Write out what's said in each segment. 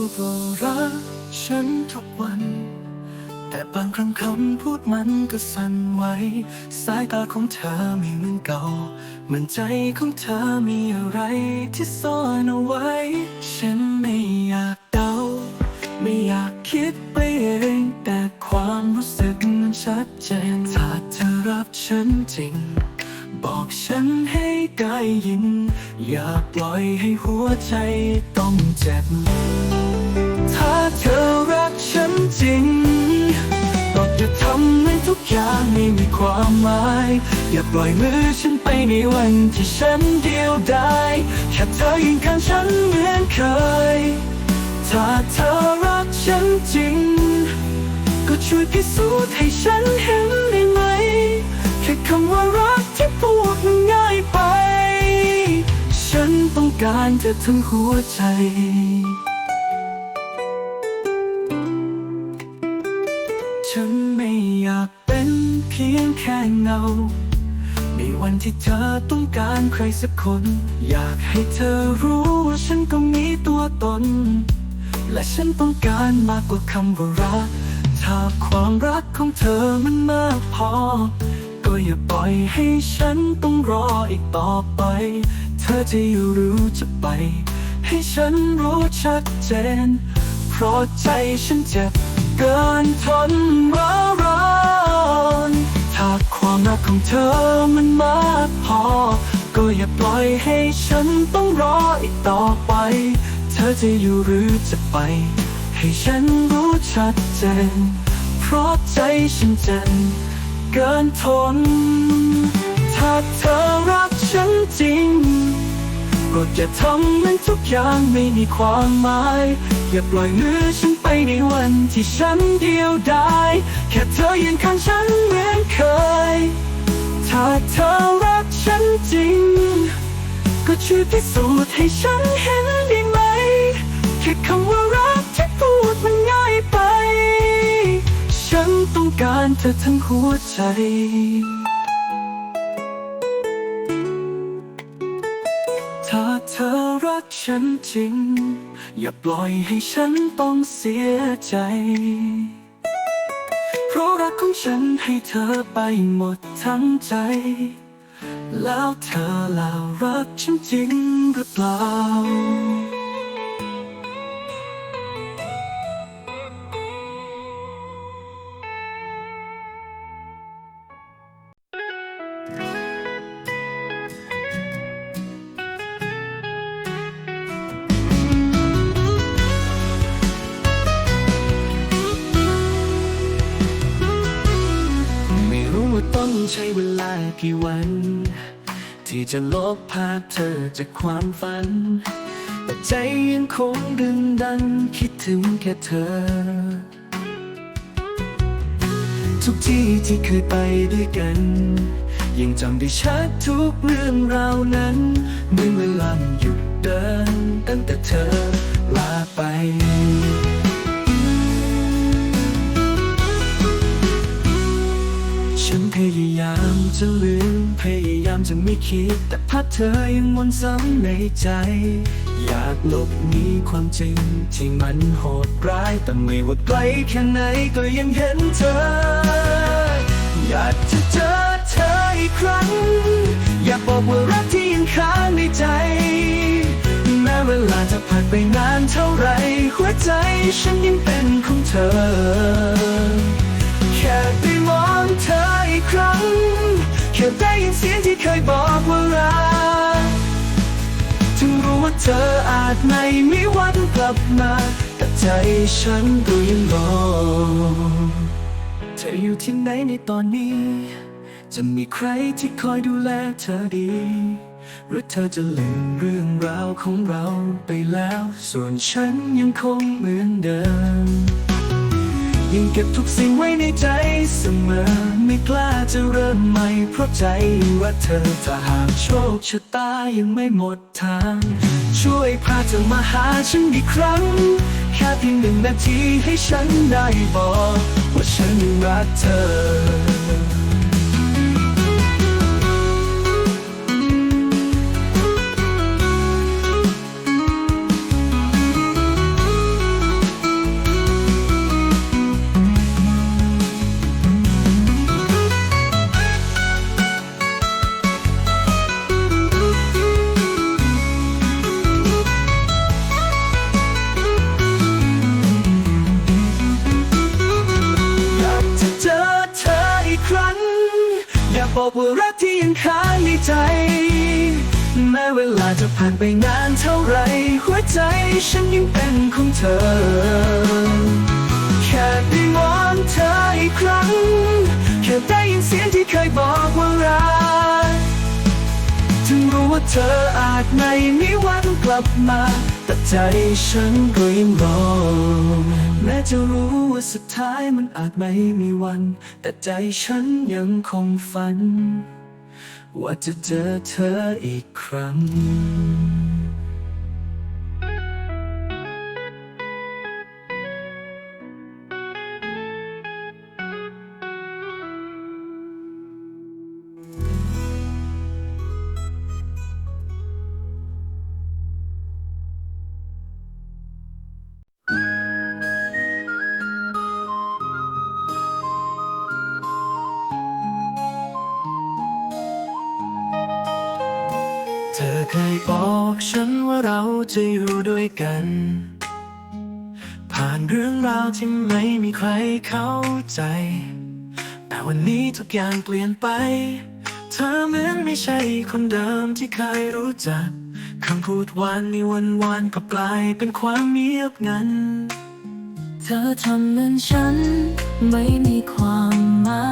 พูดว่ารักฉันทุกวัน แต่บางครั้งคำพูดมันก็สั่นไหวสายตาของเธอไม่เหมือนเก่า เหมือนใจของเธอมีอะไรที่ซ่อนเอาไว้ ฉันไม่อยากเดา ไม่อยากคิดไปเองแต่ความรู้สึกมันชัดเจนถ้าเธอรักฉันจริงบอกฉันให้ได้ยิน อย่าปล่อยให้หัวใจ ความหมาย อย่าปล่อยมือฉันไปในวันที่ฉันเดียวดายแค่เธอยืนข้างฉันเหมือนเคย ถ้าเธอรักฉันจริง ก็ช่วยพิสูจน์ให้ฉันเห็นได้ไหม แค่คำว่ารักที่พูดมันง่ายไป ฉันต้องการเธอทั้งหัวใจ แค่เงาในวันที่เธอต้องการใครสักคน อยากให้เธอรู้ว่าฉันก็มีตัวตน และฉันต้องการมากกว่าคำว่ารัก ถ้าความรักของเธอมันมากพอ ก็อย่าปล่อยให้ฉันต้องรออีกต่อไป เธอจะอยู่หรือจะไป ให้ฉันรู้ชัดเจน เพราะใจฉันเจ็บเกินทนร้า รักของเธอมันมากพอ ก็อย่าปล่อยให้ฉันต้องรออีกต่อไป เธอจะอยู่หรือจะไป ให้ฉันรู้ชัดเจน เพราะใจฉันเจ็บเกินทน ถ้าเธอรักฉันจริง ก็จะทำให้ทุกอย่างไม่มีความหมาย อย่าปล่อยมือฉันไปในวันที่ฉันเดียวดายแค่เธอยืนข้างฉันเหมือนเคย ถ้าเธอรักฉันจริง ก็ช่วยพิสูจน์ให้ฉันเห็นได้ไหมแค่คำว่ารักที่พูดมันง่ายไป ฉันต้องการเธอทั้งหัวใจถ้าเธอรักฉันจริง อย่าปล่อยให้ฉันต้องเสียใจ เพราะรักของฉันให้เธอไปหมดทั้งใจ แล้วเธอล่ารักฉันจริงหรือเปล่า ใช้เวลากี่วัน ที่จะลบภาพเธอจากความฝัน แต่ใจยังคงดึงดันคิดถึงแค่เธอ ทุกที่ที่เคยไปด้วยกัน ยังจำได้ชัดทุกเรื่องราวนั้นเมื่อเวลามันหยุดเดินตั้งแต่เธอลาไป จะลืมพยายามจะไม่คิด แต่ภาพเธอยังวนซ้ำในใจ อยากลบหนีความจริง ที่มันโหดร้าย แต่ไม่ว่าไกลแค่ไหนก็ยังเห็นเธอ อยากจะเจอเธออีกครั้ง อยากบอกว่ารักที่ยังค้างในใจแม้เวลาจะผ่านไปนานเท่าไหรหัวใจฉันยังเป็นของเธอ แค่ได้มองเธออีกครั้ง แค่ได้ยินเสียงที่เคยบอกว่ารักถึงรู้ว่าเธออาจไม่มีวันกลับมา แต่ใจฉันก็ยังรอ เธออยู่ที่ไหนในตอนนี้ จะมีใครที่คอยดูแลเธอดีหรือเธอจะลืมเรื่องราวของเราไปแล้ว ส่วนฉันยังคงเหมือนเดิม ยังเก็บทุกสิ่งไว้ในใจเสมอ ไม่กล้าจะเริ่มใหม่เพราะใจว่าเธอถ้าหากโชคชะตายังไม่หมดทาง ช่วยพาเธอมาหาฉันอีกครั้ง แค่เพียงหนึ่งนาทีให้ฉันได้บอก ว่าฉันรักเธอ เจอเธออีกครั้ง อยากบอกว่ารักที่ยังค้างในใจ แม้เวลาจะผ่านไปนานเท่าไร หัวใจฉันยังเป็นของเธอ แค่ได้มองเธออีกครั้ง แค่ได้ยินเสียงที่เคยบอกว่ารัก ถึงรู้ว่าเธออาจไม่มีวันกลับมา แต่ใจฉันก็ยังรอแม้จะรู้ว่าสุดท้ายมันอาจไม่มีวัน แต่ใจฉันยังคงฝัน ว่าจะเจอเธออีกครั้ง เคยบอกฉันว่าเราจะอยู่ด้วยกัน ผ่านเรื่องราวที่ไม่มีใครเข้าใจ แต่วันนี้ทุกอย่างเปลี่ยนไป เธอเหมือนไม่ใช่คนเดิมที่เคยรู้จักคำพูดหวานในวันวานก็กลายเป็นความเงียบงัน เธอทำเหมือนฉันไม่มีความหมา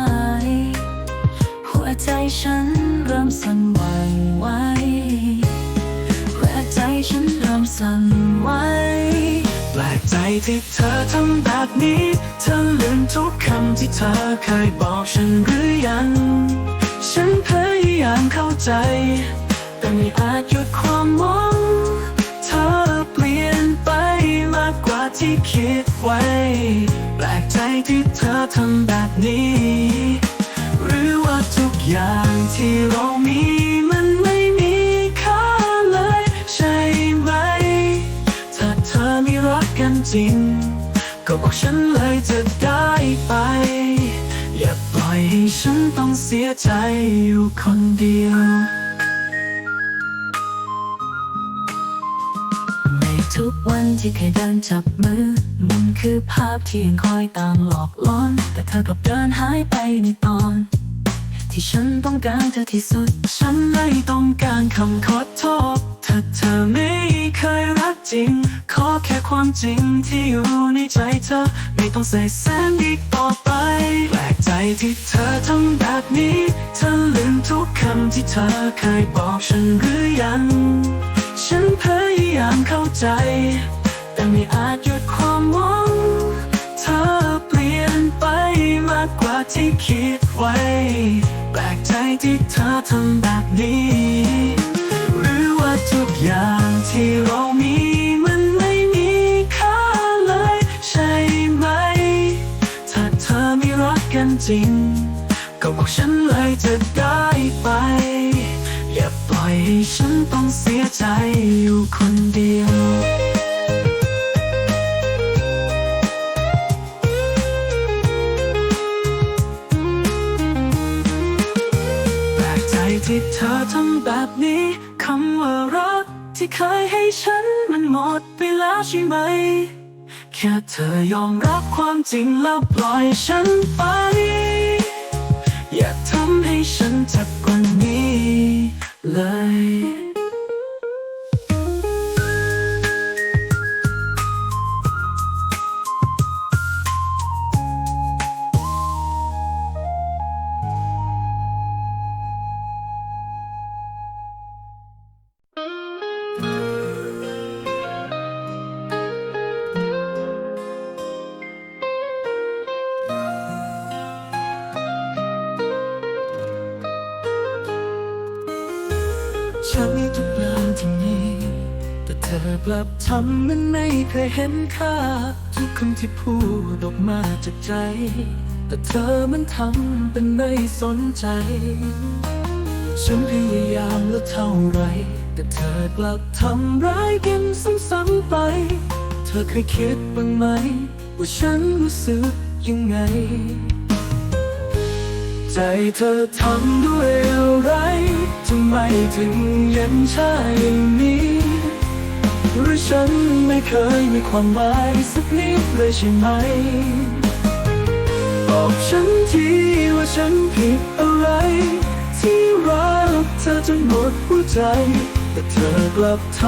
ย หัวใจฉันเริ่มสั่นไหวไหวหัว ฉันเริ่มสั่นไหวแปลกใจที่เธอทำแบบนี้ เธอลืมทุกคำที่เธอเคยบอกฉันหรือยัง ฉันพยายามเข้าใจ แต่ไม่อาจหยุดความหวังเธอเปลี่ยนไปมากกว่าที่คิดไว้ แปลกใจที่เธอทำแบบนี้ จริง ก็บอกฉันเลยจะได้ไป อย่าปล่อยให้ฉันต้องเสียใจอยู่คนเดียว ในทุกวันที่เคยเดินจับมือ มันคือภาพที่ยังคอยตามหลอกล่อน แต่เธอกลับเดินหายไปในตอน ที่ฉันต้องการเธอที่สุด ฉันไม่ต้องการคำขอโทษถ้าเธอไม่เคยรักจริง ขอแค่ความจริงที่อยู่ในใจเธอ ไม่ต้องใส่แสงอีกต่อไปแปลกใจที่เธอทำแบบนี้ เธอลืมทุกคำที่เธอเคยบอกฉันหรือยัง ฉันพยายามเข้าใจ แต่ไม่อาจหยุดความหวัง เธอเปลี่ยนไปมากกว่าที่คิดไว้ ที่เธอทำแบบนี้ หรือว่าทุกอย่างที่เรามีมันไม่มีค่าเลยใช่ไหม ถ้าเธอไม่รักกันจริง ก็บอกฉันเลยจะได้ไป อย่าปล่อยให้ฉันต้องเสียใจอยู่คนเดียว ที่เธอทำแบบนี้คำว่ารักที่เคยให้ฉันมันหมดไปแล้วใช่ไหม แค่เธอยอมรับความจริงแล้วปล่อยฉันไป อย่าทำให้ฉันเจ็บกว่านี้เลย กลับทำมันไม่เคยเห็นค่า ทุกคำที่พูดออกมาจากใจ แต่เธอมันทำเป็นไม่สนใจ ฉันพยายามแล้วเท่าไร แต่เธอกลับทำร้ายกันซ้ำๆไป เธอเคยคิดบ้างไหม ว่าฉันรู้สึกยังไง ใจเธอทำด้วยอะไรทำไมถึงเย็นชาอย่างนี้ หรือฉันไม่เคยมีความหมายสักนิดเลยใช่ไหมบอกฉันทีว่าฉันผิดอะไร ที่รักเธอจนหมดหัวใจ แต่เธอกลับท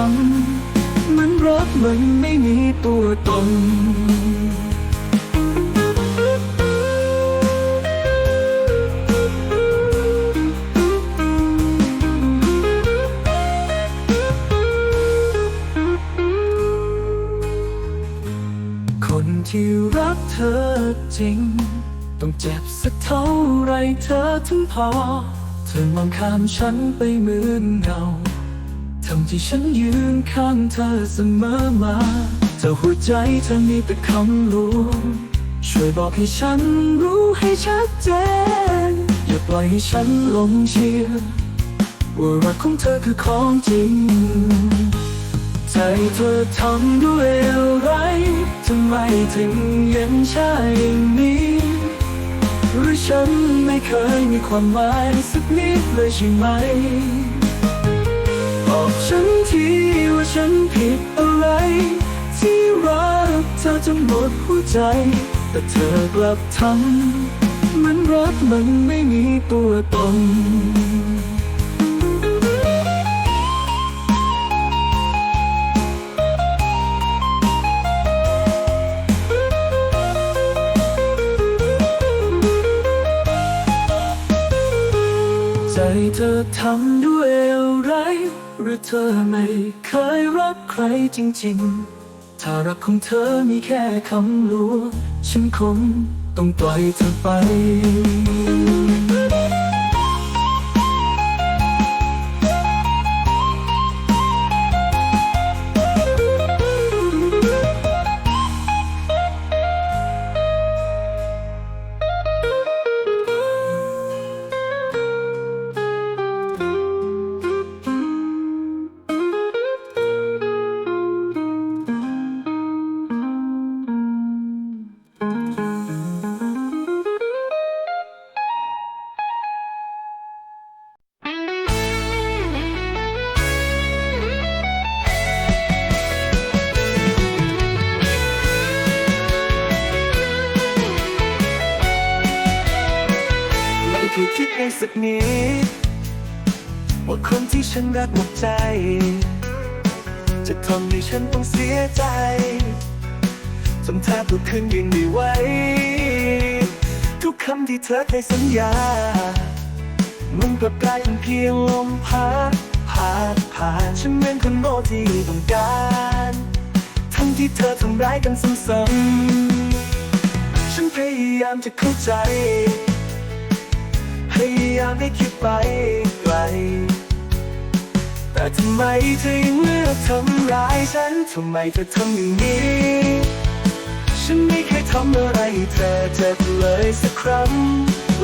ำมันรักมันไม่มีตัวตนคน อจริง ต้องเจ็บสักเท่าไรเธอถึงพอ เธอมองข้ามฉันไปเหมือนเงาทั้งที่ฉันยืนข้างเธอเสมอมา เธอหัวใจเธอมีแต่คำลวงช่วยบอกให้ฉันรู้ให้ชัดเจน อย่าปล่อยให้ฉันหลงเชื่อว่ารักของเธอคือของจริง ใจเธอทำด้วยอะไรทำไมถึงยังใช่อย่างนี้หรือฉันไม่เคยมีความหมายสักนิดเลยใช่ไหมบอกฉันทีว่าฉันผิดอะไร ที่รักเธอจนหมดหัวใจ แต่เธอกลับทำมันรักมันไม่มีตัวตน เธอทำด้วยอะไร หรือเธอไม่เคยรักใครจริงๆ ถ้ารักของเธอมีแค่คำลวงฉันคงต้องปล่อยเธอไป ว่าคนที่ฉันรักหมดใจ จะทำให้ฉันต้องเสียใจจนแทบลุกขึ้นยืนไม่ไหวทุกคำที่เธอเคยสัญญา มันกลับกลายเป็นเพียงลมพัดผ่านผ่านฉันเหมือนคนโง่ที่ต้องการ ทั้งที่เธอทำร้ายกันซ้ำๆฉันพยายามจะเข้าใจ พยายามไม่คิดไปไกล แต่ทำไมเธอยังเลือกทำร้ายฉัน ทำไมเธอทำอย่างนี้ ฉันไม่เคยทำอะไรให้เธอเจ็บเลยสักครั้ง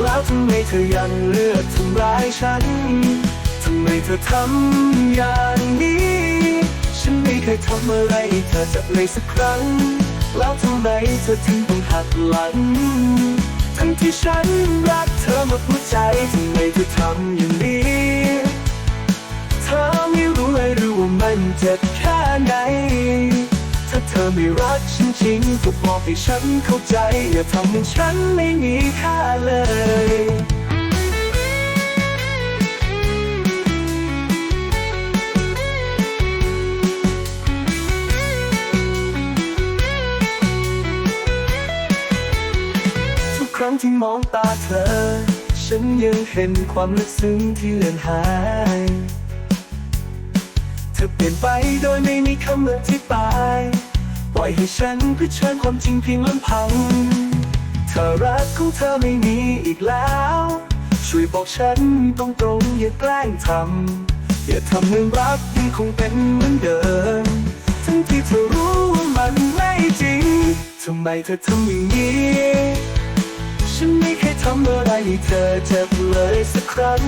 แล้วทำไมเธอยังเลือกทำร้ายฉัน ทำไมเธอทำอย่างนี้ ฉันไม่เคยทำอะไรให้เธอเจ็บเลยสักครั้ง แล้วทำไมเธอถึงต้องหักหลัง ทั้งที่ฉันรักเธอหมดหัวใจ ทำไมเธอทำอย่างนี้ มันเจ็บแค่ไหน ถ้าเธอไม่รักฉันจริงก็บอกให้ฉันเข้าใจ อย่าทำให้ฉันไม่มีค่าเลยทุกครั้งที่มองตาเธอ ฉันยังเห็นความลึกซึ้งที่เลือนหาย อเปลี่ยนไปโดยไม่มีคำอธิบาย ปล่อยให้ฉันเผชิญความจริงเพียงลำพังเธอรักของเธอไม่มีอีกแล้ว ช่วยบอกฉันตรงๆอย่าแกล้งทำ อย่าทำให้รักยังคงเป็นเหมือนเดิม ทั้งที่เธอรู้ว่ามันไม่จริง ทำไมเธอทำอย่างนี้ ฉันไม่เคยทำอะไรให้เธอเจ็บเลยสักครั้ง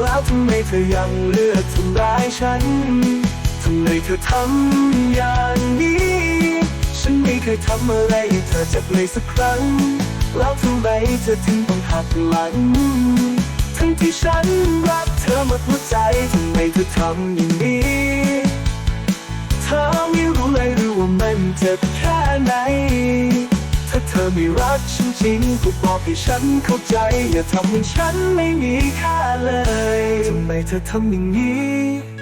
แล้วทำไมเธอยังเลือกทำร้ายฉัน ทำไมเธอทำอย่างนี้ ฉันไม่เคยทำอะไรให้เธอเจ็บเลยสักครั้ง แล้วทำไมเธอถึงต้องหักหลัง ทั้งที่ฉันรักเธอหมดหัวใจทำไมเธอทำอย่างนี้เธอไม่รู้เลยหรือว่ามันเจ็บแค่ไหนถ้าเธอไม่รักฉันจริงพูดบอกให้ฉันเข้าใจ อย่าทำให้ฉันไม่มีค่าเลย ทำไมเธอทำอย่างนี้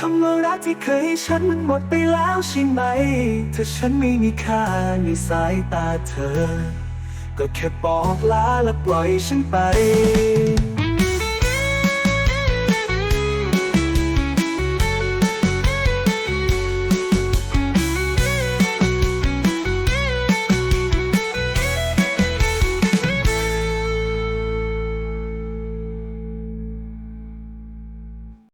คำว่ารักที่เคยให้ฉันมันหมดไปแล้วใช่ไหม ถ้าฉันไม่มีค่าในสายตาเธอ ก็แค่บอกลาและปล่อยฉันไป